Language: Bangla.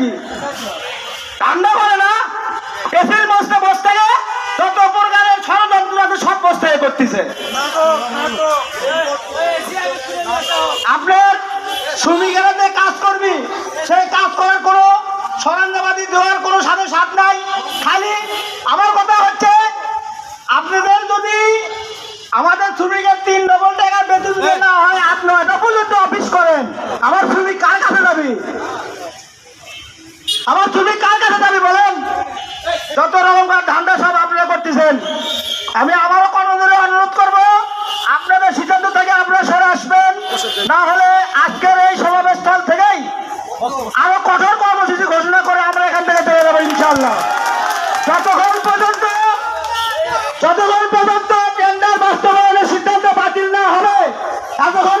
কি? ঠান্ডা করে না? এসির বসতে বসতে থেকে যত প্রকারের ষড়যন্ত্র আছে সব বসতে করতেছে। আপনার শ্রমিকেরা কাজ করবি সেই কাজ করার কোনো সরঞ্জামাদি দেওয়ার কোনো সাথে সাথ নাই। খালি আমার কথা হচ্ছে, আপনাদের যদি আমাদের শ্রমিকের তিন ডবল টাকা বেতন না হয় আট নয়টা পর্যন্ত অফিস করেন আমার শ্রমিক কার কাছে যাবি আমার শ্রমিক কার কাছে যাবি বলেন? যত রকমকার ধান্দা সব আপনারা করতেছেন। আমি আবারও কর্মচারী অনুরোধ করব, আপনাদের সিদ্ধান্ত থেকে আপনারা সরে আসবেন। না হলে আজকের এই সমাবেশস্থল থেকেই আরও কঠোর কর্মসূচি ঘোষণা করে আমরা এখান থেকে চলে যাব ইনশাল্লাহ যতক্ষণ পর্যন্ত যতক্ষণ পর্যন্ত টেন্ডার বাস্তবায়নের সিদ্ধান্ত বাতিল না হবে, ততক্ষণ